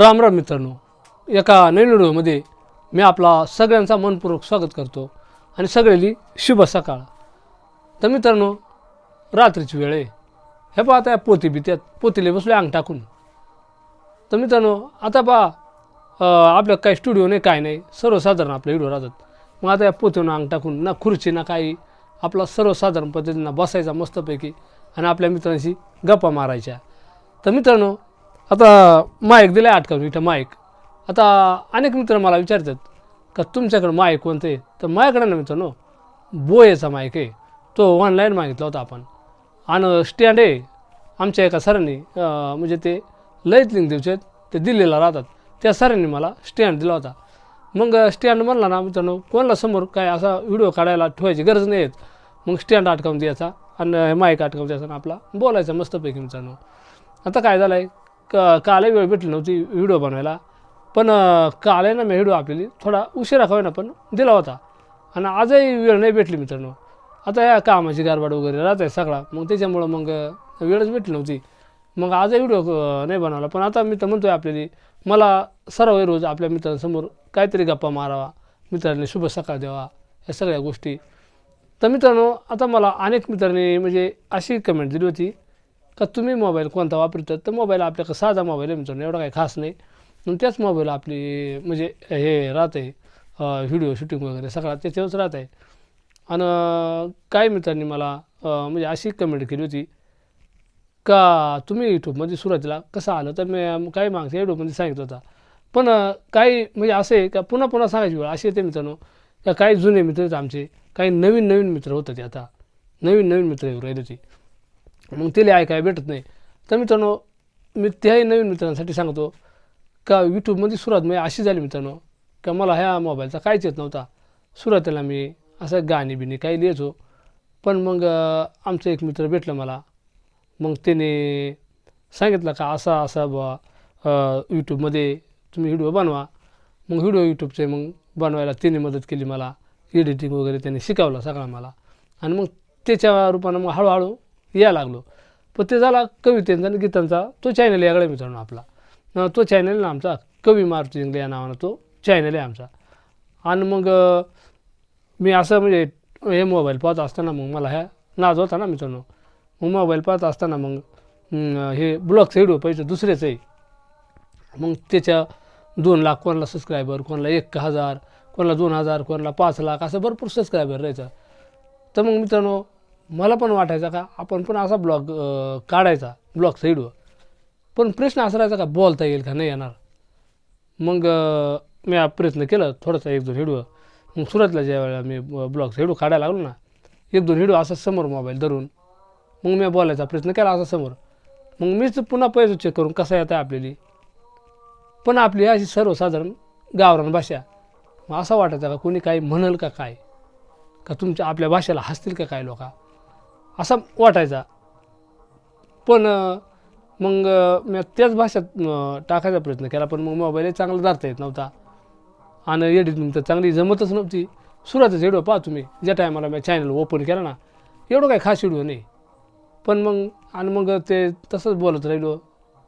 राम राम मित्रांनो एका नवीन व्हिडिओमध्ये मी आपला सगळ्यांचा मनपूर्वक स्वागत करतो आणि सगळ्यांनी शुभ सकाळ. तर मित्रांनो रात्रीची वेळ आहे. हे पहा आता या पोती बित्यात पोतीले बसले अंग टाकून. तर मित्रांनो आता पहा आपलं काही स्टुडिओ नाही काय नाही सर्वसाधारण आपले व्हिडिओ राहतात. मग आता या पोतीनं अंग टाकून ना खुर्ची ना काही आपला सर्वसाधारण पद्धतीनं बसायचा मस्तपैकी आणि आपल्या मित्रांशी गप्पा मारायच्या. तर मित्रांनो आता माईक दिला आहे अटकावून इथं माईक. आता अनेक मित्र मला विचारतात का तुमच्याकडं माईक कोणतं आहे? तर माझ्याकडे ना मित्रांनो बोयेचा माईक आहे. तो ऑनलाईन मागितला होता आपण. आणि स्टँड आहे आमच्या एका सरांनी म्हणजे ते लयत लिंक दिवचे ते दिल्लीला राहतात. त्या सरांनी मला स्टँड दिला होता. मग स्टँड म्हणला ना मित्रांनो कोणाला समोर काय असा व्हिडिओ काढायला ठेवायची गरज नाही आहेत मग स्टँड अटकावून द्यायचा आणि माईक अटकावून द्यायचा आणि आपला बोलायचा मस्तपैकी मित्रांनो. आता काय झालं आहे क कालही वेळ भेटली नव्हती व्हिडिओ बनवायला. पण अं, काल आहे ना मी व्हिडिओ आपल्याला थोडा उशिरा का ना पण दिला होता. आणि आजही वेळ नाही भेटली मित्रांनो. आता या कामाची गारबाड वगैरे राहत आहे सगळा. मग त्याच्यामुळं मग वेळच भेटली नव्हती. मग आजही व्हिडिओ नाही बनवला. पण आता मी तर आहे आपल्याला मला सर्व रोज आपल्या मित्रांसमोर काहीतरी गप्पा मारावा. मित्रांनी शुभ सकाळ द्यावा. या सगळ्या गोष्टी. तर मित्रांनो आता मला अनेक मित्रांनी म्हणजे अशी कमेंट दिली होती का तुम्ही मोबाईल कोणता वापरतात? तर मोबाईल आपल्याकडे साधा मोबाईल आहे मित्रांनो एवढा काही खास नाही. मग त्याच मोबाईल आपली म्हणजे हे राहत आहे व्हिडिओ शूटिंग वगैरे सगळा त्याच्यावरच राहत आहे आणि काही मित्रांनी मला म्हणजे अशी कमेंट केली होती का तुम्ही यूट्यूबमध्ये सुरुवातीला कसं आलं? तर मी काही मागच्या यूट्यूबमध्ये सांगितलं होता. पण काही म्हणजे असे आहे का पुन्हा पुन्हा सांगायची वेळ अशी येते मित्रांनो का काही जुने मित्र आहेत आमचे काही नवीन नवीन मित्र होतात ते आता. नवीन नवीन मित्र येऊ राहिले होते मग तिला ऐकाय भेटत नाही. तर मित्रांनो मी त्याही नवीन मित्रांसाठी सांगतो का यूट्यूबमध्ये सुरुवात म्हणजे अशी झाली मित्रांनो का मला ह्या मोबाईलचा काहीच येत नव्हता. सुरुवातीला मी असं गाणी बिणी काही लिहायचो पण मग आमचा आमचं एक मित्र भेटलं मला. मग त्याने सांगितलं का असा असा बुवा यूट्यूबमध्ये तुम्ही व्हिडिओ बनवा. मग व्हिडिओ यूट्यूबचे मग बनवायला त्याने मदत केली मला. एडिटिंग वगैरे त्याने शिकवलं सगळं मला. आणि मग त्याच्या रूपानं मग हळूहळू यायला लागलो. पण ते झाला कवितेंचा आणि गीतांचा तो चॅनल याकडे मित्रांनो आपला. तो चॅनल ना आमचा. कवी मारुती इंगले या नावानं तो चॅनल आहे आमचा. आणि मग मी असं म्हणजे हे मोबाईल पाहत असताना मग मला ह्या नाज होता ना मित्रांनो. मग मोबाईल पाहत असताना मग हे ब्लॉगचं व्हिडिओ पाहिजे दुसरेच आहे. मग त्याच्या दोन लाख कोणाला सबस्क्रायबर कोणाला एक हजार कोणाला दोन हजार कोणाला पाच लाख असं भरपूर सबस्क्रायबर राहायचं. तर मग मित्रांनो मला पण वाटायचं का आपण पण असा ब्लॉग काढायचा ब्लॉगचा साईडवर पण प्रश्न असा राहायचा का बोलता येईल का नाही येणार. मग मी हा प्रयत्न केला थोडासा एक दोन हिडवं. मग सुरतला ज्या वेळेला मी ब्लॉग हिडू काढायला लागलो ना एक दोन हिडू असा समोर मोबाईल धरून. मग मी बोलायचा प्रयत्न केला असा समोर. मग मीच पुन्हा पैसे चेक करून कसं येतं आपल्याली. पण आपली अशी सर्वसाधारण गावरान भाषा. मग असं वाटायचं का कोणी काही म्हणेल का काय? का तुमच्या आपल्या भाषेला हसतील का काय लोका? असा वाटायचा. पण मग मी त्याच भाषेत टाकायचा प्रयत्न केला. पण मग मोबाईलही चांगला धरता येत नव्हता. आणि एडिटिंग तर चांगली जमतच नव्हती. सुरुवातच व्हिडिओ पहा तुम्ही. ज्या टायमाला मी चॅनल ओपन केला ना एवढं काही खास व्हिडिओ नाही. पण मग आणि मग ते तसंच बोलत राहिलो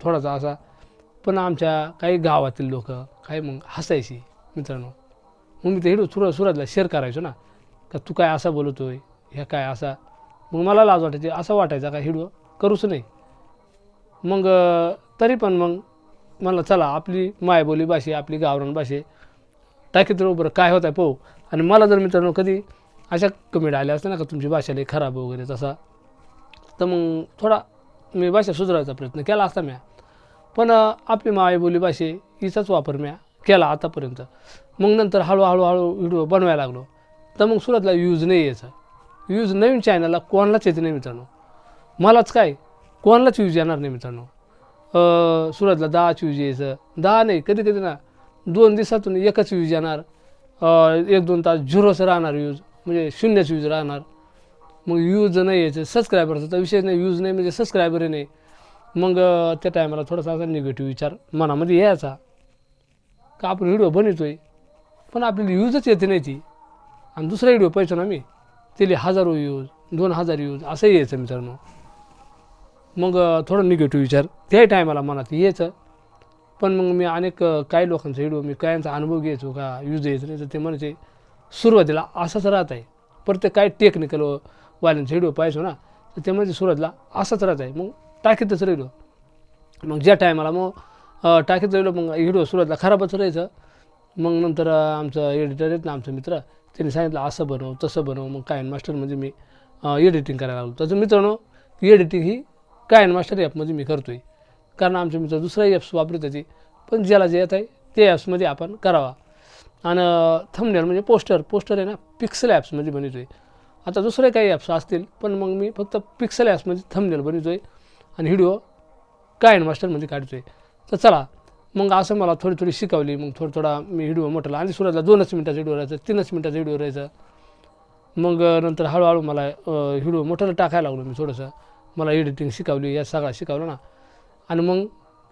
थोडासा असा. पण आमच्या काही गावातील लोक काही मग हसायची मित्रांनो. मग मी ते हिडो सुरुवात सुरुवातीला शेअर करायचो ना. का तू काय असा बोलतोय? ह्या काय असा? मग मला लाज वाटायची. असं वाटायचा का हिडो? करूच नाही. मग तरी पण मग मला चला आपली मायबोली भाषे आपली गावरान भाषे टाकीत बरं काय होत आहे पाहू. आणि मला जर मित्रांनो कधी अशा कमेंट आल्या असत्या ना का तुमची भाषा लई खराब वगैरे तसा तर मग थोडा मी भाषा सुधारायचा प्रयत्न केला असता म्या. पण आपली मायबोली भाषे हिचाच वापर म्या केला आतापर्यंत. मग नंतर हळूहळू हळू व्हिडिओ बनवायला लागलो. तर मग सुरुवातीला यूज नाही यायचा. यूज नवीन चॅनलला कोणालाच येते नाही मित्रांनो. मलाच काय कोणालाच यूज येणार नाही मित्रांनो. सुरतला दहाच यूज यायचं. दहा नाही कधी कधी ना दोन दिवसातून एकच यूज येणार. एक दोन तास झिरोच राहणार यूज म्हणजे शून्यच यूज राहणार. मग यूज नाही यायचं सबस्क्रायबरचा तर विषय नाही यूज नाही म्हणजे सबस्क्रायबरही नाही. मग त्या टायमाला थोडासा असा निगेटिव्ह विचार मनामध्ये यायचा. का आपण व्हिडिओ बनवतोय? पण आपल्याला यूजच येते नाही ती. आणि दुसरा व्हिडिओ पाहिजे ना मी. त्याला हजारो यूज दोन हजार यूज असं यायचं मित्रांनो. मग थोडं निगेटिव्ह विचार. त्याही टायमाला मनात यायचं. पण मग मी अनेक काही लोकांचा व्हिडिओ मी कायांचा अनुभव घ्यायचो का यूज यायचं नाही तर ते म्हणायचे सुरुवातीला असंच राहत आहे. प्रत्येक काय टेक्निकल वाल्यांचा व्हिडिओ पाहायचो ना तर ते म्हणजे सुरुवातीला असंच राहत आहे. मग टाकीतच राहिलो. मग ज्या टायमाला मग टाकीत राहिलो मग व्हिडिओ सुरुवातीला खराबच राहायचं. मग नंतर आमचं एडिटर आहेत ना आमचा मित्र त्यांनी सांगितलं असं बनव तसं बनव. मग कायन मास्टरमध्ये म्हणजे मी एडिटिंग करायला लागलो. त्याचं मित्रांनो एडिटिंग ही कायन मास्टर ॲपमध्ये मी करतो आहे कारण आमचे मित्र दुसऱ्याही ॲप्स वापरत होते. पण ज्याला जे येत आहे ते ॲप्समध्ये आपण करावा. आणि थंबनेल म्हणजे पोस्टर पोस्टर आहे ना पिक्सल ॲप्समध्ये बनवतो आहे आता दुसरे काही ॲप्स असतील पण मग मी फक्त पिक्सल ॲप्समध्ये थंबनेल बनवतो आहे आणि व्हिडिओ कायन मास्टरमध्ये काढतो आहे तर चला मग असं मला थोडी थोडी शिकवली मग थोडं थोडा मी व्हिडिओ म्हटलं. आणि सुरुवातीला दोनच मिनटाचा व्हिडिओ राहायचा तीनच मिनटाचा व्हिडिओ राहायचा. मग नंतर हळूहळू मला व्हिडिओ मोठ्याला टाकायला लागलो मी थोडंसं. मला एडिटिंग शिकवली या सगळा शिकवलं ना. आणि मग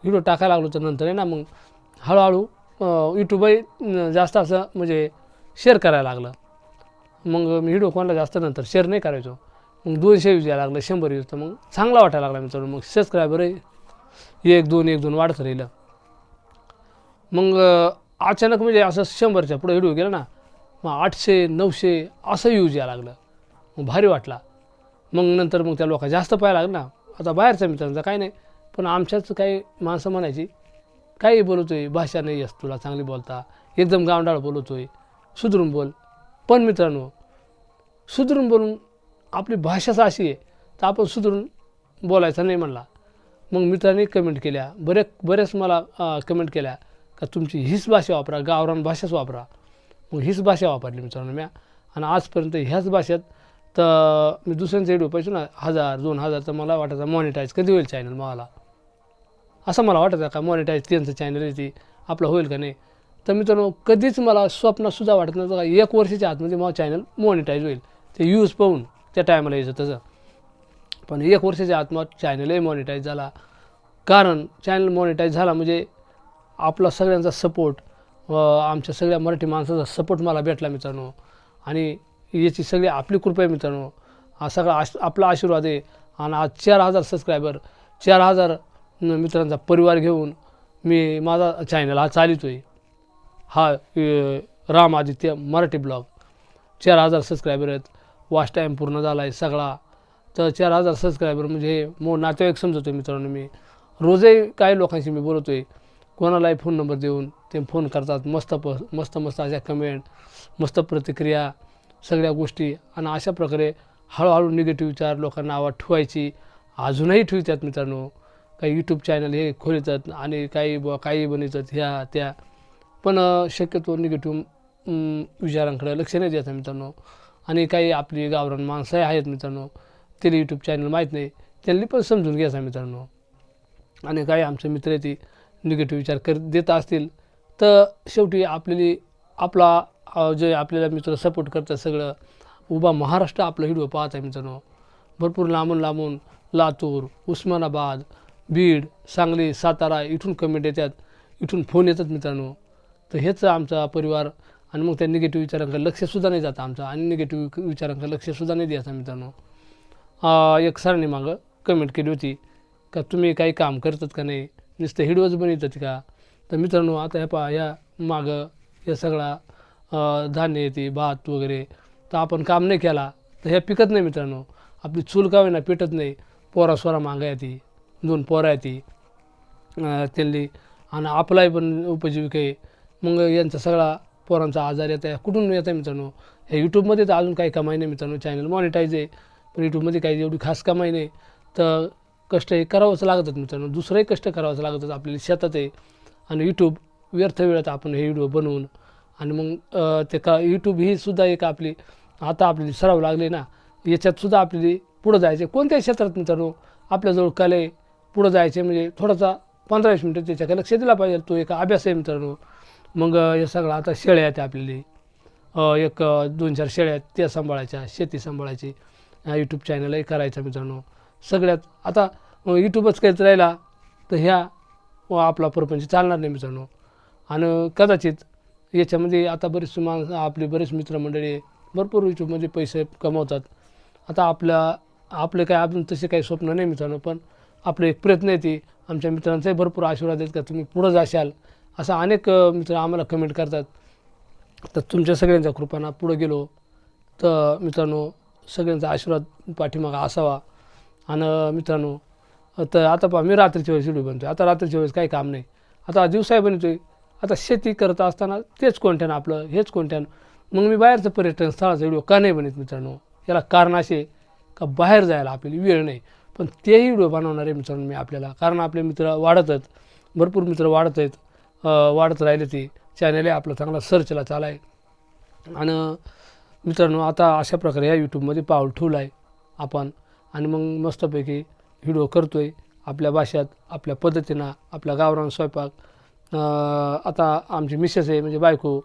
व्हिडिओ टाकायला लागलो तर नंतर आहे ना मग हळूहळू यूट्यूबही जास्त असं म्हणजे शेअर करायला लागलं. मग मी व्हिडिओ कोणाला जास्त नंतर शेअर नाही करायचो. मग दोनशे व्यूज यायला लागलं शंभर व्यूज तर मग चांगला वाटायला लागला मित्रांनो. मग सबस्क्रायबरही एक दोन एक दोन वाढत राहिलं. मग अचानक म्हणजे असं शंभरच्या पुढे व्हिडिओ गेला ना मग आठशे नऊशे असं यूज यायला लागलं. मग भारी वाटला. मग नंतर मग त्या लोका जास्त पाहायला लागलं ना. आता बाहेरच्या मित्रांचा काही नाही पण आमच्याच काही माणसं म्हणायची काही बोलतोय भाषा नाही असत तुला चांगली बोलता. एकदम गावंडाळ बोलतोय. सुधरून बोल. पण मित्रांनो सुधरून बोलून आपली भाषाच अशी आहे तर आपण सुधरून बोलायचं नाही म्हणला. मग मित्रांनी कमेंट केल्या. बरेच बरेच मला कमेंट केल्या. का तुमची हीच भाषा वापरा गावरान भाषाच वापरा. मग हीच भाषा वापरली मित्रांनो म्या. आणि आजपर्यंत ह्याच भाषेत तर मी दुसऱ्यांचा व्हिडिओ पाहिजे ना हजार दोन हजार तर मला वाटायचं मॉनिटाईज कधी होईल चॅनल मला? असं मला वाटायचं का मॉनिटाईज त्यांचं चॅनल आहे ती आपलं होईल का नाही? तर मित्रांनो कधीच मला स्वप्नसुद्धा वाटत नव्हतं का एक वर्षाच्या आतमध्ये माझं चॅनल मॉनिटाईज होईल. ते यूज पाहून त्या टायमाला यायचं तसं. पण एक वर्षाच्या आत मग चॅनलही मॉनिटाईज झाला. कारण चॅनल मॉनिटाईज झाला म्हणजे आपला सगळ्यांचा सपोर्ट व आमच्या सगळ्या मराठी माणसाचा सपोर्ट मला भेटला मित्रांनो. आणि याची सगळी आपली कृपा आहे मित्रांनो. हा सगळा आश आपला आशीर्वाद आहे. आणि आज चार हजार सबस्क्रायबर चार हजार मित्रांचा परिवार घेऊन मी माझा चॅनल हा चालितो आहे हा राम आदित्य मराठी ब्लॉग चार हजार सबस्क्रायबर आहेत. वॉच टाईम पूर्ण झाला आहे सगळा. तर चार हजार सबस्क्रायबर म्हणजे मो नातेवाईक समजतो आहे मित्रांनो मी. रोजही काही लोकांशी मी बोलतो आहे कोणालाही फोन नंबर देऊन ते फोन करतात. मस्त प मस्त मस्त अशा कमेंट मस्त प्रतिक्रिया सगळ्या गोष्टी. आणि अशा प्रकारे हळूहळू निगेटिव्ह विचार लोकांना आवाज ठेवायची. अजूनही ठेवतात मित्रांनो. काही यूट्यूब चॅनल हे खोलतात आणि काही ब काही बनवतात ह्या त्या. पण शक्यतो निगेटिव्ह विचारांकडे लक्ष नाही द्यायचं मित्रांनो. आणि काही आपली गावरान माणसंही आहेत मित्रांनो. त्याला यूट्यूब चॅनल माहीत नाही. त्यांनी पण समजून घ्यायचा मित्रांनो. आणि काही आमचे मित्र आहेत ती निगेटिव्ह विचार कर देत असतील तर शेवटी आपल्याली आपला जे आपल्याला मित्र सपोर्ट करतात सगळं उभा महाराष्ट्र आपला व्हिडिओ पाहत आहे मित्रांनो. भरपूर लांबून लांबून लातूर उस्मानाबाद बीड सांगली सातारा इथून कमेंट येतात इथून फोन येतात मित्रांनो. तर हेच आमचा परिवार आणि मग त्या निगेटिव्ह विचारांकडे लक्षसुद्धा नाही जातं आमचं आणि निगेटिव्ह विचारांकडे लक्षसुद्धा नाही द्यायचं मित्रांनो. एक सरांनी मागं कमेंट केली होती का तुम्ही काही काम करतात का नाही? नुसतं हिडवच बनवतात का? तर मित्रांनो आता ह्या पा या मागं हे सगळा धान्य येते भात वगैरे. तर आपण काम नाही केला तर ह्या पिकत नाही मित्रांनो. आपली चूल का होईना पेटत नाही. पोरा सोरा मागा येते दोन पोरा येते. त्यांनी आणि आपलाही पण उपजीविका आहे. मग यांचा सगळा पोरांचा आजार येत आहे. कुठून येत आहे मित्रांनो? हे यूट्यूबमध्ये तर अजून काही कमाई नाही मित्रांनो. चॅनल मॉनिटाईज आहे. पण यूट्यूबमध्ये काही एवढी खास कमाई नाही. तर कष्ट हे करावंच लागतात मित्रांनो. दुसरंही कष्ट करावंच लागतात. आपल्याला शेतात आहे आणि यूट्यूब व्यर्थ वेळात आपण हे व्हिडिओ बनवून आणि मग ते का यूट्यूब ही सुद्धा एक आपली आता आपली सराव लागली ना याच्यात सुद्धा आपली पुढं जायचे कोणत्याही क्षेत्रात मित्रांनो आपल्याजवळ कले पुढं जायचे म्हणजे थोडासा पंधरा वीस मिनटं त्याच्याकडे लक्ष दिला पाहिजे. तो एक अभ्यास आहे मित्रांनो. मग हे सगळं आता शेळ्या आहेत आपल्याला. एक दोन चार शेळ्या आहेत. त्या सांभाळायच्या शेती सांभाळायची. यूट्यूब चॅनलही करायचं मित्रांनो. सगळ्यात. आता यूट्यूबच करत राहिला तर ह्या व आपला प्रपंच चालणार नाही मित्रांनो. आणि कदाचित याच्यामध्ये आता बरेच माणसं आपली बरेच मित्रमंडळी भरपूर यूट्यूबमध्ये पैसे कमवतात. आता आपल्या आपले काय अजून तसे काही स्वप्न नाही मित्रांनो पण आपले एक प्रयत्न येते आमच्या मित्रांचाही भरपूर आशीर्वाद आहेत का तुम्ही पुढं जाशाल असं अनेक मित्र आम्हाला कमेंट करतात. तर तुमच्या सगळ्यांच्या कृपाना पुढं गेलो तर मित्रांनो सगळ्यांचा आशीर्वाद पाठीमागा असावा. आणि मित्रांनो तर आता पहा मी रात्रीच्या वेळेस व्हिडिओ बनतोय. आता रात्रीच्या वेळेस काही काम नाही. आता दिवसाही बनतोय. आता शेती करत असताना तेच कोणत्यानं आपलं हेच कोणत्यानं मग मी बाहेरचं पर्यटन स्थळाचा व्हिडिओ का नाही बनत मित्रांनो? याला कारण असे का बाहेर जायला आपल्याला वेळ नाही. पण तेही व्हिडिओ बनवणार आहे मित्रांनो मी आपल्याला. कारण आपले मित्र वाढत आहेत. भरपूर मित्र वाढत आहेत. वाढत राहिले ते. चॅनल आहे आपलं चांगला सर्चला चाला आहे आणि मित्रांनो आता अशा प्रकारे या यूट्यूबमध्ये पाऊल ठेवलं आहे आपण. आणि मग मस्तपैकी व्हिडिओ करतो आहे आपल्या भाषेत आपल्या पद्धतीनं आपल्या गावरान स्वयंपाक. आता आमची मिसेस आहे म्हणजे बायको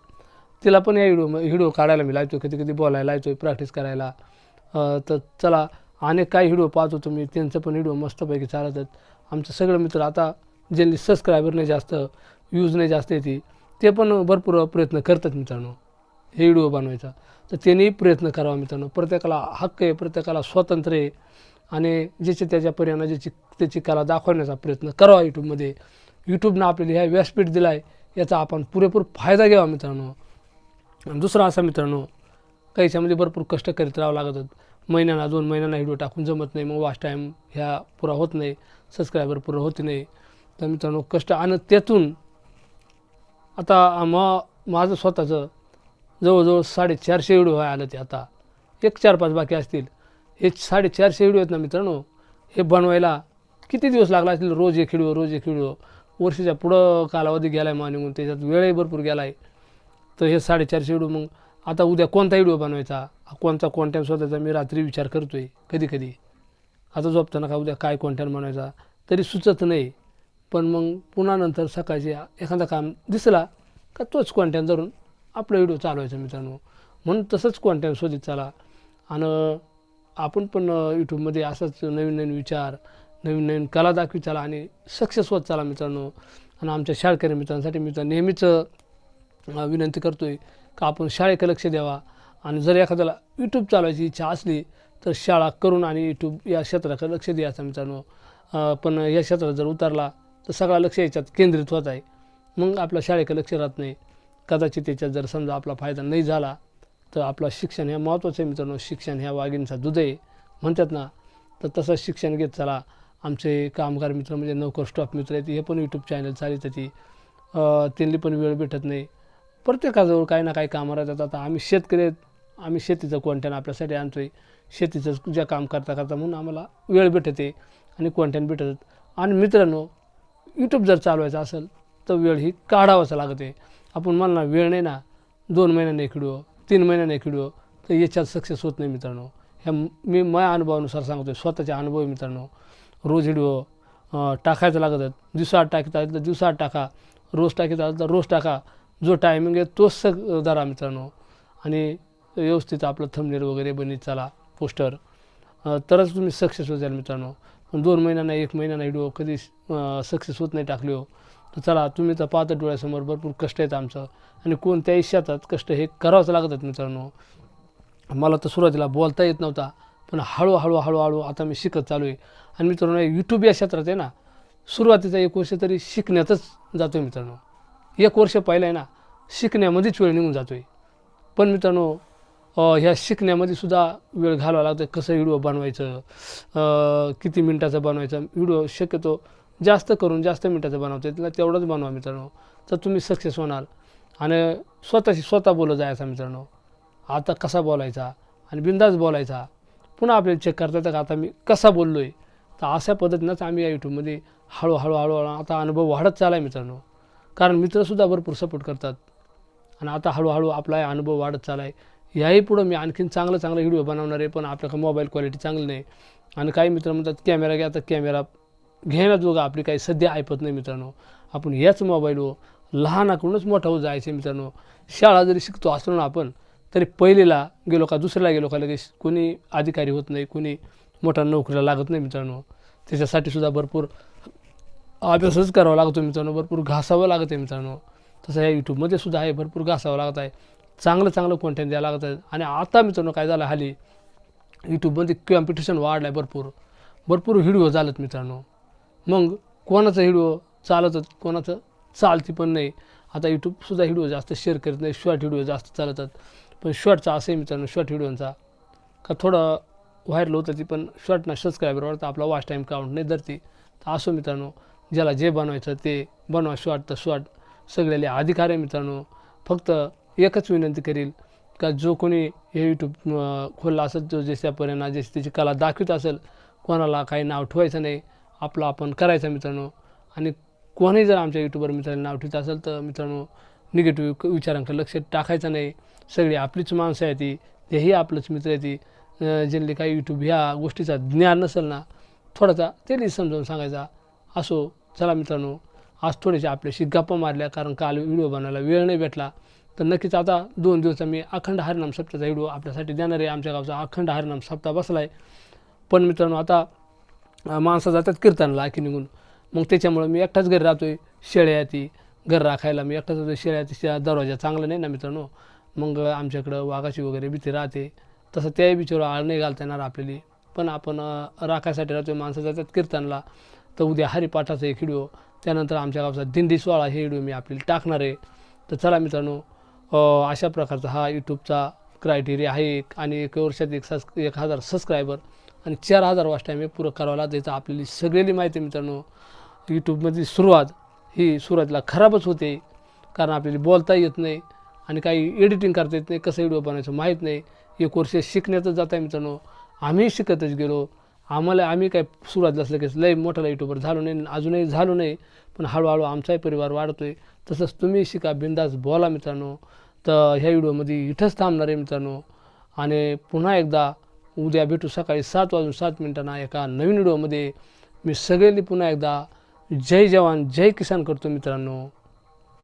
तिला पण या व्हिडिओ व्हिडिओ काढायला मी लावतो कधी कधी बोलायला लावतो प्रॅक्टिस करायला. तर चला अनेक काही व्हिडिओ पाहतो तुम्ही त्यांचं पण व्हिडिओ मस्तपैकी चालतात. आमचे सगळे मित्र आता ज्यांनी सबस्क्रायबर नाही जास्त व्ह्यूज नाही जास्त येते ते पण भरपूर प्रयत्न करतात मित्रांनो हे व्हिडिओ बनवायचा. तर त्यांनी प्रयत्न करावा मित्रांनो. प्रत्येकाला हक्क आहे प्रत्येकाला स्वातंत्र्य आहे. आणि ज्याच्या त्याच्या पर्यानं ज्याची त्याची कला दाखवण्याचा प्रयत्न करावा यूट्यूबमध्ये यूट्यूबनं आपल्याला ह्या व्यासपीठ दिला आहे याचा आपण पुरेपूर फायदा घ्यावा मित्रांनो. आणि दुसरा असा मित्रांनो काही याच्यामध्ये भरपूर कष्ट करीत राहावं लागतात महिन्याला दोन महिन्याला व्हिडिओ टाकून जमत नाही मग वॉच टाईम ह्या पुरा होत नाही सबस्क्रायबर पुरं होत नाही. तर मित्रांनो कष्ट आणि त्यातून आता मग माझं स्वतःचं जवळजवळ साडेचारशे व्हिडिओ आहे आलं ते आता. एक चार पाच बाकी असतील. हे साडेचारशे व्हिडिओ आहेत ना मित्रांनो हे बनवायला किती दिवस लागला असतील रोज एक व्हिडिओ रोज एक व्हिडिओ. वर्षाच्या पुढं कालावधी गेला आहे मा त्याच्यात वेळही भरपूर गेला आहे तर हे साडेचारशे व्हिडिओ मग आता उद्या कोणता व्हिडिओ बनवायचा? कोणता कॉन्टॅक्ट स्वतःचा मी रात्री विचार करतो आहे कधी कधी. आता झोपताना का उद्या काय कॉन्टॅक्ट बनवायचा? तरी सुचत नाही. पण मग पुन्हा नंतर सकाळची एखादा काम दिसला का तोच कॉन्टॅक्ट धरून आपला व्हिडिओ चालवायचा मित्रांनो. म्हणून तसंच कॉन्टॅक्ट शोधित चाला. आणि आपण पण यूट्यूबमध्ये असंच नवीन नवीन विचार नवीन नवीन कला दाखवी चाला आणि सक्सेस होत चाला मित्रांनो. आणि आमच्या शाळकरी मित्रांसाठी मी तर नेहमीच विनंती करतो आहे का आपण शाळेकडे लक्ष द्यावा. आणि जर एखाद्याला यूट्यूब चालवायची इच्छा असली तर शाळा करून आणि यूट्यूब या क्षेत्राकडे लक्ष द्यायचं मित्रांनो. पण या क्षेत्रात जर उतरला तर सगळा लक्ष याच्यात केंद्रित होत आहे. मग आपल्या शाळेकडे लक्ष राहत नाही. कदाचित त्याच्यात जर समजा आपला फायदा नाही झाला तर आपलं शिक्षण हे महत्त्वाचं आहे मित्रांनो. शिक्षण ह्या वाघिणीचा दुधे म्हणतात ना तर तसं शिक्षण घेत चला. आमचे कामगार मित्र म्हणजे नोकर स्टॉप मित्र आहेत हे पण यूट्यूब चॅनल चालित ती त्यांनी पण वेळ भेटत नाही. प्रत्येकाजवळ काही ना काही कामं राहतात. आता आम्ही शेतकरी आहेत. आम्ही शेतीचं कॉन्टॅन आपल्यासाठी आणतो आहे शेतीचं ज्या काम करता करता म्हणून आम्हाला वेळ भेटते आणि कॉन्टॅन भेटत आणि मित्रांनो यूट्यूब जर चालवायचं असेल तर वेळ ही काढावंच लागते आपण म्हणणार वेळ नाही ना दोन महिन्याने एक व्हिडिओ तीन महिन्याने एक व्हिडिओ तर याच्यात सक्सेस होत नाही मित्रांनो. ह्या मी माझ्या अनुभवानुसार सांगतो स्वतःचे अनुभव मित्रांनो. रोज व्हिडिओ टाकायचं लागत आहेत. दिवसाआड टाकता आलं तर दिवसाआड टाका. रोज टाकीत आलं तर रोज टाका. जो टायमिंग आहे तोच सग धरा मित्रांनो. आणि व्यवस्थित आपलं थंबनेल वगैरे बनीत चला पोस्टर तरच तुम्ही सक्सेस होत जाल मित्रांनो. दोन महिन्यांना एक महिन्याना व्हिडिओ कधी सक्सेस होत नाही टाकले हो तर चला तुम्ही तर पाहता डोळ्यासमोर भरपूर कष्ट आहेत आमचं. आणि कोणत्याही शेतात कष्ट हे करावंच लागतात मित्रांनो. मला तर सुरुवातीला बोलता येत नव्हता पण हळूहळू हळूहळू आता मी शिकत चालू आहे. आणि मित्रांनो यूट्यूब या क्षेत्रात आहे ना सुरुवातीचा एक वर्ष तरी शिकण्यातच जातो आहे मित्रांनो. एक वर्ष पहिलं आहे ना शिकण्यामध्येच वेळ निघून जातो आहे पण मित्रांनो ह्या शिकण्यामध्ये सुद्धा वेळ घालावा लागतो कसं व्हिडिओ बनवायचं किती मिनटाचं बनवायचं व्हिडिओ शक्यतो जास्त करून जास्त मिनटाचं बनवतो त्याला तेवढंच बनवा मित्रांनो. तर तुम्ही सक्सेस होणार. आणि स्वतःशी स्वतः बोलत जायचा मित्रांनो. आता कसा बोलायचा? आणि बिंदास बोलायचा. पुन्हा आपल्याला चेक करता येतं का? आता मी कसा बोललो आहे तर अशा पद्धतीनंच आम्ही या यूट्यूबमध्ये हळूहळू हळूहळू आता अनुभव वाढत चालला आहे मित्रांनो. कारण मित्रसुद्धा भरपूर सपोर्ट करतात. आणि आता हळूहळू आपला अनुभव वाढत चालला आहे याही पुढं मी आणखीन चांगलं चांगलं व्हिडिओ बनवणार आहे. पण आपल्याकडे मोबाईल क्वालिटी चांगली नाही. आणि काही मित्र म्हणतात कॅमेरा घ्या. तर कॅमेरा घेण्याजोगा आपली काही सध्या ऐपत नाही मित्रांनो. आपण याच मोबाईलवर लहानाकडूनच मोठा होत जायचं मित्रांनो. शाळा जरी शिकतो असलो ना आपण तरी पहिलीला गेलो का दुसऱ्याला गेलो का लगेच कोणी अधिकारी होत नाही कोणी मोठा नोकरीला लागत नाही मित्रांनो. त्याच्यासाठी सुद्धा भरपूर अभ्यासच करावा लागतो मित्रांनो भरपूर घासावं लागतं आहे मित्रांनो. तसं या यूट्यूबमध्ये सुद्धा आहे भरपूर घासावं लागत आहे. चांगलं चांगलं कॉन्टेंट द्यायला लागत आहे. आणि आता मित्रांनो काय झालं हाली यूट्यूबमध्ये कॉम्पिटिशन वाढलं आहे भरपूर. भरपूर व्हिडिओ झालेत मित्रांनो. मग कोणाचा व्हिडिओ चालतच कोणाचं चालती पण नाही. आता यूट्यूबसुद्धा व्हिडिओ जास्त शेअर करत नाही शॉर्ट व्हिडिओ जास्त चालतात पण शॉर्टचा असंही मित्रांनो शॉर्ट व्हिडिओचा का थोडं व्हायरल होतं ती पण शॉर्टना सबस्क्रायबर वाढतं आपला वॉच टाईम काउंट नाही धरते. तर असो मित्रांनो ज्याला जे बनवायचं ते बनवा शॉर्ट तर शॉर्ट सगळ्याले अधिकार आहे मित्रांनो. फक्त एकच विनंती करील का जो कोणी हे यूट्यूब खोलला असेल जो जशापर्यंत जशी त्याची कला दाखवित असेल कोणाला काही नाव ठेवायचं नाही आपलं आपण करायचा मित्रांनो. आणि कोणीही जर आमच्या यूट्यूबवर मित्रांनो नाव ठेवत असेल तर मित्रांनो निगेटिव्ह विचारांकडे लक्ष टाकायचं नाही. सगळी आपलीच माणसं आहे ती. तेही आपलंच मित्र आहे ती. ज्यांनी काही यूट्यूब ह्या गोष्टीचा ज्ञान नसेल ना थोडासा त्यांनी समजावून सांगायचा. असो चला मित्रांनो आज थोडेसे आपल्याशी गप्पा मारल्या कारण काल व्हिडिओ बनवायला वेळ नाही भेटला. तर नक्कीच आता दोन दिवस मी अखंड हरिनाम सप्ताहाचा व्हिडिओ आपल्यासाठी देणार आहे. आमच्या गावचा अखंड हरिनाम सप्ताह बसला आहे पण मित्रांनो आता माणसं जातात कीर्तनला आखी निघून. मग त्याच्यामुळं मी एकटाच घरी राहतो आहे शेळ्या ती. घर राखायला मी एकटाच राहतो शेळ्या तिच्या दरवाजा चांगला नाही ना मित्रांनो. मग आमच्याकडं वाघाची वगैरे भीती राहते. तसं त्याही बिचार आळ नाही घालता येणार आपल्याला. पण आपण राखायसाठी राहतो माणसं जातात कीर्तनला. तर उद्या हरिपाठाचा एक व्हिडिओ. त्यानंतर आमच्या गावचा दिंडी सोहळा हे व्हिडिओ मी आपल्याला टाकणार आहे. तर चला मित्रांनो अशा प्रकारचा हा यूट्यूबचा क्रायटेरिया आहे एक आणि एक वर्षात एक सस एक हजार सबस्क्रायबर आणि चार हजार वाच टाईम हे पुरं करावं त्याचं आपल्याला सगळेली माहिती आहे मित्रांनो यूट्यूबमधली सुरुवात ही सुरुवातीला खराबच होते कारण आपल्याला बोलता येत नाही आणि काही एडिटिंग करता येत नाही कसं व्हिडिओ बनवायचं माहीत नाही. एक वर्ष शिकण्यातच जात आहे मित्रांनो. आम्ही शिकतच गेलो. आम्हाला आम्ही काय सुरुवातीला असलं की लय मोठा यूट्यूबर झालो नाही अजूनही झालो नाही पण हळूहळू आमचाही परिवार वाढतो आहे तसंच तुम्ही शिका बिंदास बोला मित्रांनो. तर ह्या व्हिडिओमध्ये इथंच थांबणार आहे मित्रांनो. आणि पुन्हा एकदा उद्या भेटू सकाळी सात वाजून सात मिनिटांना एका नवीन व्हिडिओमध्ये. मी सगळ्यांनी पुन्हा एकदा जय जवान जय किसान करतो मित्रांनो.